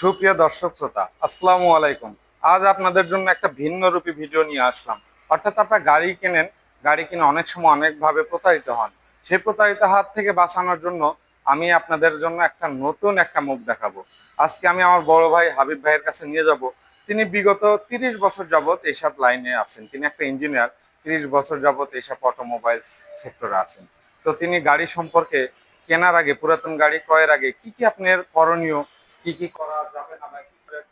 সুপ্রিয় দর্শক শ্রোতা, আসসালামু আলাইকুম। আজ আপনাদের জন্য একটা ভিন্ন রূপী ভিডিও নিয়ে আসলাম। অর্থাৎ আপনারা গাড়ি কেনেন, গাড়ি কিনে অনেক সময় অনেকভাবে প্রতারিত হন। সেই প্রতারিত হাত থেকে বাঁচানোর জন্য আমি আপনাদের জন্য একটা নতুন একটা মুখ দেখাবো। আজকে আমি আমার বড় ভাই হাবিব ভাইয়ের কাছে নিয়ে যাব। তিনি বিগত তিরিশ বছর যাবত এইসব লাইনে আছেন। তিনি একটা ইঞ্জিনিয়ার, তিরিশ বছর যাবত এইসব অটোমোবাইল সেক্টরে আছেন। তো তিনি গাড়ি সম্পর্কে কেনার আগে, পুরাতন গাড়ি ক্রয়ের আগে কি কি আপনার করণীয় কি কি করা যাবে না বা কি করে-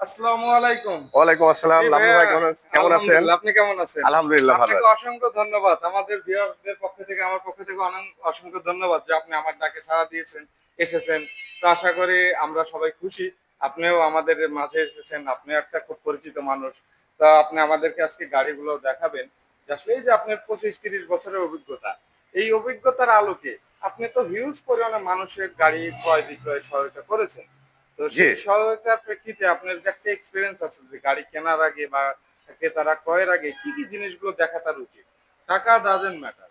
আসসালামু আলাইকুম। ওয়ালাইকুম আসসালাম। লাভলু ভাই কেমন কেমন আছেন? আপনি কেমন আছেন? আলহামদুলিল্লাহ ভালো আপনাকে অসংখ্য ধন্যবাদ। আমাদের ভিউয়ারদের পক্ষ থেকে আমার পক্ষ থেকে অনেক অসংখ্য ধন্যবাদ যে আপনি আমার ডাকে সাড়া দিয়েছেন এসেছেন। তো আশা করি আমরা সবাই খুশি। আপনিও আমাদের মাঝে এসেছেন আপনিও একটা খুব পরিচিত মানুষ। তা আপনি আমাদেরকে আজকে গাড়িগুলো দেখাবেন। আসলে এই যে আপনার পঁচিশ তিরিশ বছরের অভিজ্ঞতা এই অভিজ্ঞতার আলোকে আপনি তো হিউজ পরিমাণে মানুষের গাড়ি ক্রয় বিক্রয় সহায়তা করেছেন। তো সেই। সহায়তার প্রেক্ষিতে আপনার যে একটা এক্সপিরিয়েন্স আছে যে গাড়ি কেনার আগে বা ক্রেতারা ক্রয়ের আগে কি কি জিনিসগুলো দেখা তার উচিত? টাকা ডাজেন্ট ম্যাটার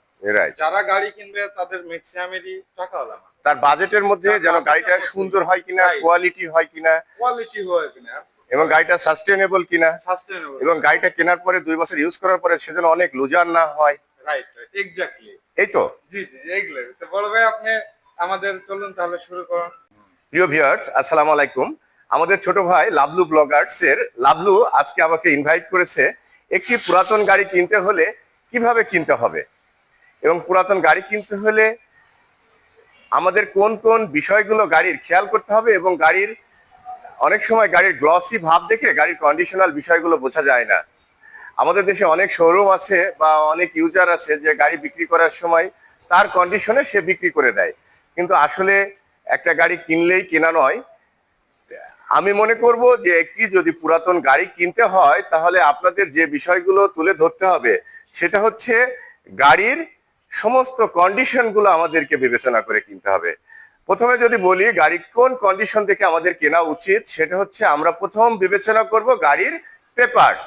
যারা গাড়ি কিনবে তাদের ম্যাক্সিমামেরই টাকা হলো না তার বাজেটের মধ্যে যেন গাড়িটা সুন্দর হয় কিনা কোয়ালিটি হয় কিনা কোয়ালিটি হয় কিনা। এবং গাড়িটা সাস্টেনেবল কিনা সাস্টেনেবল এবং গাড়িটা কেনার পরে দুই বছর ইউজ করার পরে সেজন্য অনেক লুজার না হয়। রাইট রাইট এক্স্যাক্টলি এই তো? জি জি এইগুলো তো বড় ভাই আপনি আমাদের চলুন তাহলে শুরু করুন। প্রিয় ভিউয়ার্স আসসালামু আলাইকুম। আমাদের ছোট ভাই লাভলু ব্লগার্স এর লাভলু আজকে আমাকে ইনভাইট করেছে একটি পুরাতন গাড়ি কিনতে হলে কীভাবে কিনতে হবে? এবং পুরাতন গাড়ি কিনতে হলে আমাদের কোন কোন বিষয়গুলো গাড়ির খেয়াল করতে হবে এবং গাড়ির অনেক সময় গাড়ির গ্লসি ভাব দেখে গাড়ির কন্ডিশনাল বিষয়গুলো বোঝা যায় না। আমাদের দেশে অনেক শোরুম আছে বা অনেক ইউজার আছে যে গাড়ি বিক্রি করার সময় তার কন্ডিশনে সে বিক্রি করে দেয়। কিন্তু আসলে একটা গাড়ি কিনলেই কেনা নয়। আমি মনে করব যে একটি যদি পুরাতন গাড়ি কিনতে হয়, তাহলে আপনাদের যে বিষয়গুলো তুলে ধরতে হবে, সেটা হচ্ছে গাড়ির সমস্ত কন্ডিশনগুলো আমাদেরকে বিবেচনা করে কিনতে হবে। প্রথমে যদি বলি, গাড়ি কোন কন্ডিশন থেকে আমাদের কেনা উচিত, সেটা হচ্ছে আমরা প্রথম বিবেচনা করব গাড়ির পেপারস।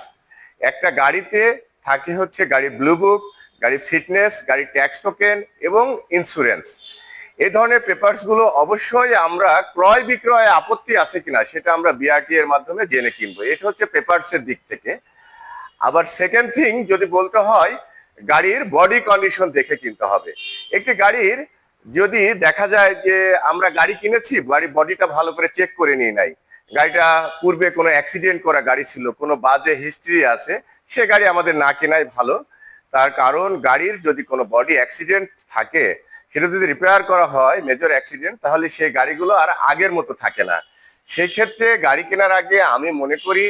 একটা গাড়িতে থাকে হচ্ছে গাড়ির ব্লু বুক, গাড়ির ফিটনেস, গাড়ির ট্যাক্স টোকেন এবং ইন্স্যুরেন্স। এই ধরনের পেপারসগুলো অবশ্যই আমরা ক্রয় বিক্রয়ে আপত্তি আছে কিনা সেটা আমরা বিআরটি এর মাধ্যমে জেনে কিনবো। এটা হচ্ছে পেপারস এর দিক থেকে। আবার সেকেন্ড থিং যদি বলতে হয়, গাড়ির বডি কন্ডিশন দেখে কিনতে হবে। একটি গাড়ির যদি দেখা যায় যে আমরা গাড়ি কিনেছি, গাড়ির বডিটা ভালো করে চেক করে নিয়ে নাই। গাড়িটা পূর্বে কোনো অ্যাক্সিডেন্ট করা গাড়ি ছিল, কোনো বাজে হিস্ট্রি আছে, সে গাড়ি আমাদের না কেনাই ভালো। তার কারণ গাড়ির যদি কোনো বডি অ্যাক্সিডেন্ট থাকে সেটা যদি রিপেয়ার করা হয় মেজর অ্যাক্সিডেন্ট তাহলে সেই গাড়িগুলো আর আগের মতো থাকে না। সেই ক্ষেত্রে গাড়ি কেনার আগে আমি মনে করি,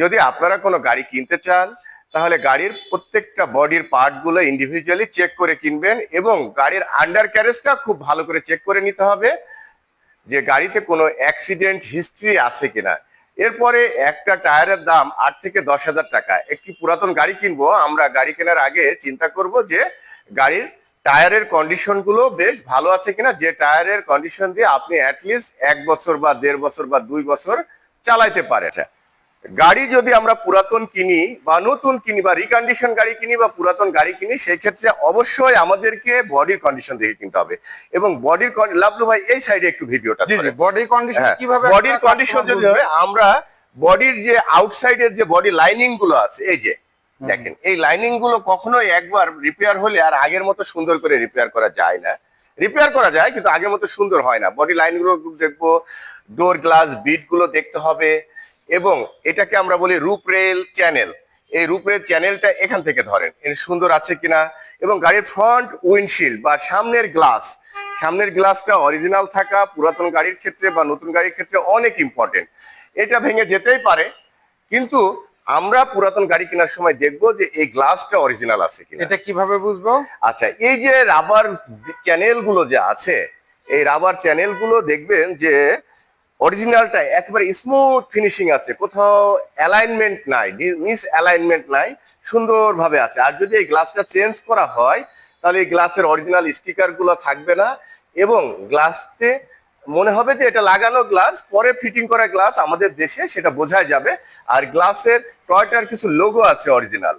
যদি আপনারা কোনো গাড়ি কিনতে চান, তাহলে গাড়ির প্রত্যেকটা বডির পার্টগুলো ইন্ডিভিজুয়ালি চেক করে কিনবেন এবং গাড়ির আন্ডার ক্যারেজটা খুব ভালো করে চেক করে নিতে হবে যে গাড়িতে কোনো অ্যাক্সিডেন্ট হিস্ট্রি আছে কিনা। এরপরে একটা টায়ারের দাম আট থেকে দশ হাজার টাকা। একটি পুরাতন গাড়ি কিনবো, আমরা গাড়ি কেনার আগে চিন্তা করব যে গাড়ির টায়ারের কন্ডিশনগুলো বেশ ভালো আছে কিনা যে টায়ারের কন্ডিশন দিয়ে আপনি অ্যাটলিস্ট এক বছর বা দেড় বছর বা দুই বছর চালাইতে পারে গাড়ি যদি আমরা পুরাতন কিনি বা নতুন কিনি বা রিকন্ডিশন গাড়ি কিনি বা পুরাতন গাড়ি কিনি সেই ক্ষেত্রে অবশ্যই আমাদেরকে বডির কন্ডিশন দেখে কিনতে হবে এবং বডির লাভলু ভাই এই সাইডে একটু ভিডিওটা করেন। কন্ডিশন হ্যাঁ, কীভাবে বডির কন্ডিশন যদি? হয় আমরা বডির যে আউটসাইডের যে বডি লাইনিংগুলো আছে এই যে দেখেন, এই লাইনিংগুলো কখনোই একবার রিপেয়ার হলে আর আগের মতো সুন্দর করে রিপেয়ার করা যায় না। রিপেয়ার করা যায়, কিন্তু আগের মতো সুন্দর হয় না। বডি লাইনগুলো দেখব ডোর গ্লাস বিটগুলো দেখতে হবে এবং এটাকে আমরা বলি রূপ রেল চ্যানেল এই রূপরেল চ্যানেলটা এখান থেকে ধরেন, এর সুন্দর আছে কিনা এবং গাড়ির ফ্রন্ট উইন্ডশিল্ড বা সামনের গ্লাস সামনের গ্লাসটা অরিজিনাল থাকা, পুরাতন গাড়ির ক্ষেত্রে বা নতুন গাড়ির ক্ষেত্রে অনেক ইম্পর্টেন্ট এটা ভেঙে যেতেই পারে, কিন্তু আমরা পুরাতন গাড়ি কেনার সময় দেখব যে এই গ্লাসটা অরিজিনাল আছে কিনা। এটা কীভাবে বুঝব? আচ্ছা এই যে রাবার চ্যানেলগুলো যে আছে এই রাবার চ্যানেলগুলো দেখবেন যে অরিজিনালটা একেবারে স্মুথ ফিনিশিং আছে কোথাও অ্যালাইনমেন্ট নাই মিস অ্যালাইনমেন্ট নাই সুন্দরভাবে আছে। আর যদি এই গ্লাসটা চেঞ্জ করা হয় তাহলে এই গ্লাসের অরিজিনাল স্টিকারগুলো থাকবে না এবং গ্লাসতে মনে হবে যে এটা লাগানো গ্লাস, পরে ফিটিং করা গ্লাস আমাদের দেশে সেটা বোঝা যাবে। আর গ্লাসের টয়টার কিছু লোগো আছে অরিজিনাল।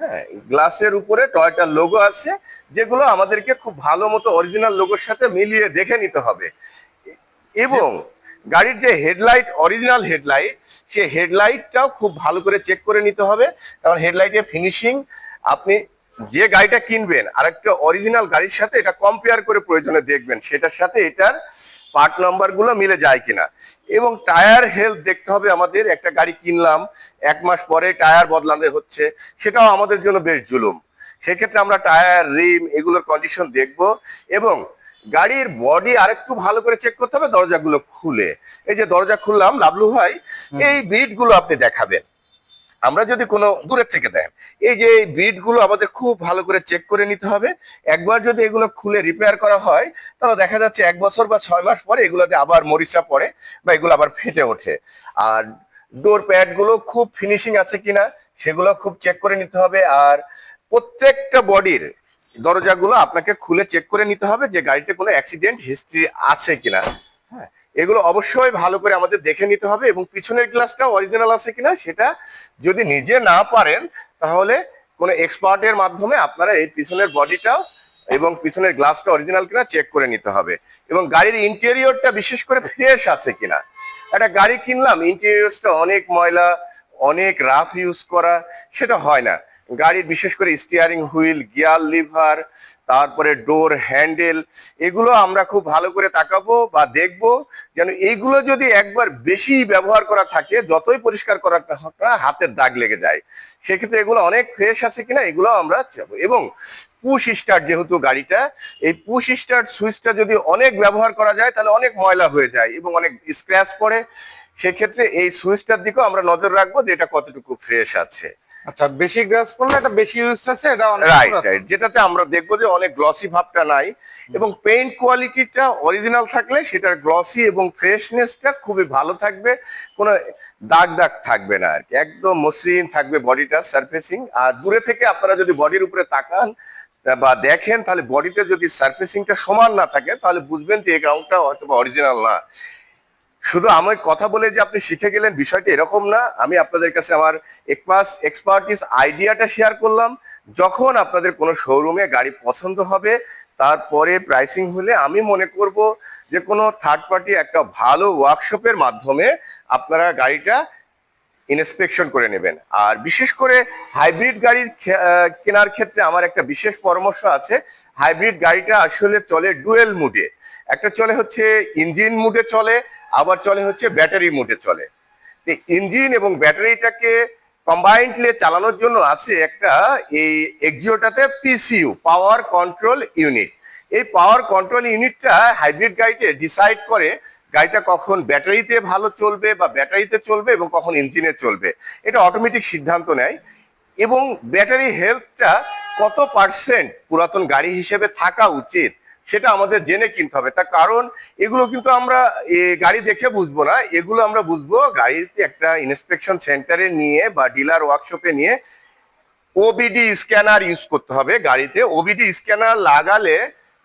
হ্যাঁ গ্লাসের উপরে টয়টার লোগো আছে, যেগুলো আমাদেরকে খুব ভালো মতো অরিজিনাল লোগোর সাথে মিলিয়ে দেখে নিতে হবে। এবং গাড়ির যে হেডলাইট, অরিজিনাল হেডলাইট, সে হেডলাইটটাও খুব ভালো করে চেক করে নিতে হবে। কারণ হেডলাইটের ফিনিশিং আপনি যে গাড়িটা কিনবেন আরেকটা অরিজিনাল গাড়ির সাথে এটা কম্পেয়ার করে প্রয়োজনে দেখবেন সেটার সাথে এটার পার্ট নাম্বারগুলো মিলে যায় কিনা। এবং টায়ার হেলথ দেখতে হবে আমাদের একটা গাড়ি কিনলাম এক মাস পরে টায়ার বদলানো হচ্ছে সেটাও আমাদের জন্য বেশ জুলুম। সেক্ষেত্রে আমরা টায়ার রিম এগুলোর কন্ডিশন দেখব এবং গাড়ির বডি আরেকটু ভালো করে চেক করতে হবে দরজাগুলো খুলে। এই যে দরজা খুললাম লাভলু ভাই এই বিটগুলো আপনি দেখাবেন। আমরা যদি কোনো দূরের থেকে দেন, এই যে এই বিটগুলো আমাদের খুব ভালো করে চেক করে নিতে হবে। একবার যদি এগুলো খুলে রিপেয়ার করা হয়, তাহলে দেখা যাচ্ছে এক বছর বা ছয় মাস পরে এগুলোতে আবার মরিচা পড়ে বা এগুলো আবার ফেটে ওঠে। আর ডোর প্যাডগুলো খুব ফিনিশিং আছে কিনা, সেগুলো খুব চেক করে নিতে হবে। আর প্রত্যেকটা বডির দরজাগুলো আপনাকে খুলে চেক করে নিতে হবে যে গাড়িতে কোনো অ্যাক্সিডেন্ট হিস্ট্রি আছে কিনা। হ্যাঁ এগুলো অবশ্যই ভালো করে আমাদের দেখে নিতে হবে এবং পিছনের গ্লাসটা অরিজিনাল আছে কিনা সেটা যদি নিজে না পারেন, তাহলে কোনো এক্সপার্টের মাধ্যমে আপনারা এই পিছনের বডিটাও এবং পিছনের গ্লাসটা অরিজিনাল কিনা চেক করে নিতে হবে। এবং গাড়ির ইন্টেরিয়রটা বিশেষ করে ফ্রেশ আছে কিনা। একটা গাড়ি কিনলাম ইন্টেরিয়রসটা অনেক ময়লা, অনেক রাফ ইউজ করা, সেটা হয় না। গাড়ির বিশেষ করে স্টিয়ারিং হুইল গিয়ার লিভার তারপরে ডোর হ্যান্ডেল এগুলো আমরা খুব ভালো করে তাকাবো বা দেখব যেন এইগুলো যদি একবার বেশি ব্যবহার করা থাকে, যতই পরিষ্কার করা হাতের দাগ লেগে যায়। সেক্ষেত্রে এগুলো অনেক ফ্রেশ আছে কিনা, এগুলো আমরা চাবো। এবং পুশ স্টার্ট যেহেতু গাড়িটা, এই পুশ স্টার্ট সুইচটা যদি অনেক ব্যবহার করা যায়, তাহলে অনেক ময়লা হয়ে যায় এবং অনেক স্ক্র্যাচ পড়ে। সেক্ষেত্রে এই সুইচটার দিকেও আমরা নজর রাখব যে এটা কতটুকু ফ্রেশ আছে। আচ্ছা বেশি গ্রাস পড়লে এটা বেশি ইউজ আছে এটা অনেক রাইট রাইট যেটাতে আমরা দেখব যে অনেক গ্লসি ভাবটা নাই এবং পেইন্ট কোয়ালিটিটা অরিজিনাল থাকলে সেটার গ্লসি এবং ফ্রেশনেসটা খুবই ভালো থাকবে কোনো দাগ দাগ থাকবে না আর কি। একদম মসৃণ থাকবে বডিটা সারফেসিং আর দূরে থেকে আপনারা যদি বডির উপরে তাকান বা দেখেন তাহলে বডিতে যদি সারফেসিংটা সমান না থাকে তাহলে বুঝবেন যে এই গ্রাউন্ডটা হয়তো অরিজিনাল না। শুধু আমার কথা বলে যে আপনি শিখে গেলেন বিষয়টা এরকম না। আমি আপনাদের কাছে আমার একপাস এক্সপার্টিস আইডিয়াটা শেয়ার করলাম। যখন আপনাদের কোনো শোরুমে গাড়ি পছন্দ হবে, তারপরে প্রাইসিং হলে আমি মনে করব যে কোনো থার্ড পার্টি একটা ভালো ওয়ার্কশপের মাধ্যমে আপনারা গাড়িটা ইন্সপেকশন করে নেবেন। আর বিশেষ করে হাইব্রিড গাড়ি কেনার ক্ষেত্রে আমার একটা বিশেষ পরামর্শ আছে। হাইব্রিড গাড়িটা আসলে চলে ডুয়েল মুডে একটা চলে হচ্ছে ইঞ্জিন মুডে চলে আবার চলে হচ্ছে ব্যাটারি মুডে চলে। তো ইঞ্জিন এবং ব্যাটারিটাকে কম্বাইন্ডলি চালানোর জন্য আছে একটা এই এক্সিওটাতে পিসিইউ পাওয়ার কন্ট্রোল ইউনিট এই পাওয়ার কন্ট্রোল ইউনিটটা হাইব্রিড গাড়িতে ডিসাইড করে গাড়িটা কখন ব্যাটারিতে ভালো চলবে বা ব্যাটারিতে চলবে এবং কখন ইঞ্জিনে চলবে। এটা অটোমেটিক সিদ্ধান্ত নেয় এবং ব্যাটারি হেলথটা কত পার্সেন্ট পুরাতন গাড়ি হিসেবে থাকা উচিত সেটা আমাদের জেনে কিনতে হবে। তার কারণ এগুলো কিন্তু আমরা গাড়ি দেখে বুঝব না। এগুলো আমরা বুঝব গাড়িতে একটা ইন্সপেকশন সেন্টারে নিয়ে বা ডিলার ওয়ার্কশপে নিয়ে ওবিডি স্ক্যানার ইউজ করতে হবে গাড়িতে। ওবিডি স্ক্যানার লাগালে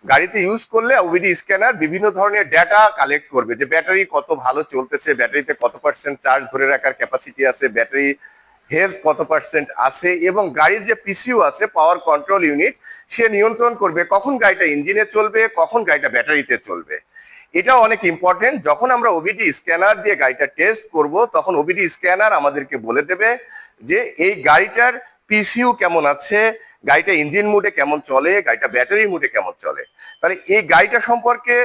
গাড়িতে ইউজ করলে ওবিডি স্ক্যানার বিভিন্ন ধরনের ডেটা কালেক্ট করবে। যে ব্যাটারি কত ভালো চলতেছে ব্যাটারিতে কত পার্সেন্ট চার্জ ধরে রাখার ক্যাপাসিটি আছে ব্যাটারি হেলথ কত পার্সেন্ট আছে এবং গাড়ির যে পিসিউ আছে পাওয়ার কন্ট্রোল ইউনিট সে নিয়ন্ত্রণ করবে কখন গাড়িটা ইঞ্জিনে চলবে, কখন গাড়িটা ব্যাটারিতে চলবে। এটা অনেক ইম্পর্টেন্ট যখন আমরা ওবিডি স্ক্যানার দিয়ে গাড়িটা টেস্ট করব, তখন ওবিডি স্ক্যানার আমাদেরকে বলে দেবে যে এই গাড়িটার পিসিউ কেমন আছে, গাড়িটা ইঞ্জিন মুডে কেমন চলে, গাড়িটা ব্যাটারি মুডে কেমন চলে। তাহলে এই গাড়িটা সম্পর্কে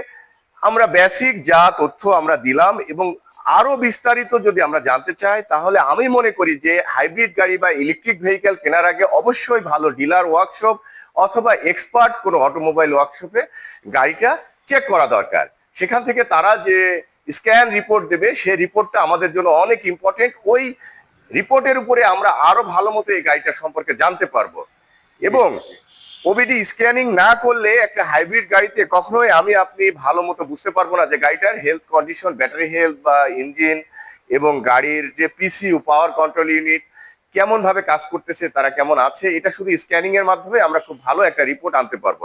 আমরা বেসিক যা তথ্য আমরা দিলাম এবং আরও বিস্তারিত যদি আমরা জানতে চাই, তাহলে আমি মনে করি যে হাইব্রিড গাড়ি বা ইলেকট্রিক ভেহিকেল কেনার আগে অবশ্যই ভালো ডিলার ওয়ার্কশপ অথবা এক্সপার্ট কোনো অটোমোবাইল ওয়ার্কশপে গাড়িটা চেক করা দরকার। সেখান থেকে তারা যে স্ক্যান রিপোর্ট দেবে, সেই রিপোর্টটা আমাদের জন্য অনেক ইম্পর্টেন্ট ওই রিপোর্টের উপরে আমরা আরও ভালো মতো এই গাড়িটা সম্পর্কে জানতে পারব। এবং ওবিডি স্ক্যানিং না করলে একটা হাইব্রিড গাড়িতে কখনোই আমি আপনি ভালো মতো বুঝতে পারব না যে গাড়িটার হেলথ কন্ডিশন ব্যাটারি হেলথ বা ইঞ্জিন এবং গাড়ির যে পিসিউ পাওয়ার কন্ট্রোল ইউনিট কেমন ভাবে কাজ করতেছে, তারা কেমন আছে, এটা শুধু স্ক্যানিং এর মাধ্যমে আমরা খুব ভালো একটা রিপোর্ট আনতে পারব।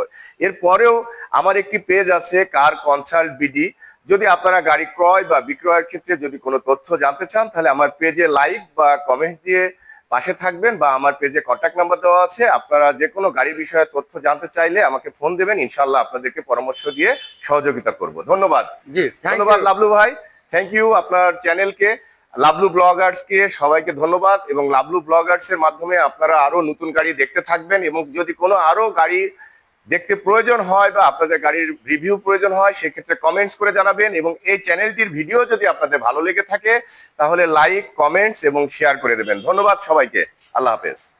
এরপরেও আমার একটি পেজ আছে কার কনসাল্ট বিডি যদি আপনারা গাড়ি ক্রয় বা বিক্রয়ের ক্ষেত্রে যদি কোনো তথ্য জানতে চান, তাহলে আমার পেজে লাইক বা কমেন্ট দিয়ে পাশে থাকবেন বা আমার পেজে কন্ট্যাক্ট নাম্বার দেওয়া আছে। আপনারা যে কোনো গাড়ি বিষয়ে তথ্য জানতে চাইলে আমাকে ফোন দেবেন ইনশাল্লাহ আপনাদেরকে পরামর্শ দিয়ে সহযোগিতা করব। ধন্যবাদ। জি ধন্যবাদ লাবলু লাভলু ভাই। থ্যাংক ইউ আপনার চ্যানেলকে লাভলু ব্লগার্সকে সবাইকে ধন্যবাদ এবং লাভলু ব্লগার্স এর মাধ্যমে আপনারা আরও নতুন গাড়ি দেখতে থাকবেন এবং যদি কোনো আরও গাড়ি দেখতে প্রয়োজন হয় বা আপনাদের গাড়ির রিভিউ প্রয়োজন হয়, সেক্ষেত্রে কমেন্টস করে জানাবেন এবং এই চ্যানেলটির ভিডিও যদি আপনাদের ভালো লেগে থাকে, তাহলে লাইক কমেন্টস এবং শেয়ার করে দেবেন। ধন্যবাদ সবাইকে। আল্লাহ হাফেজ।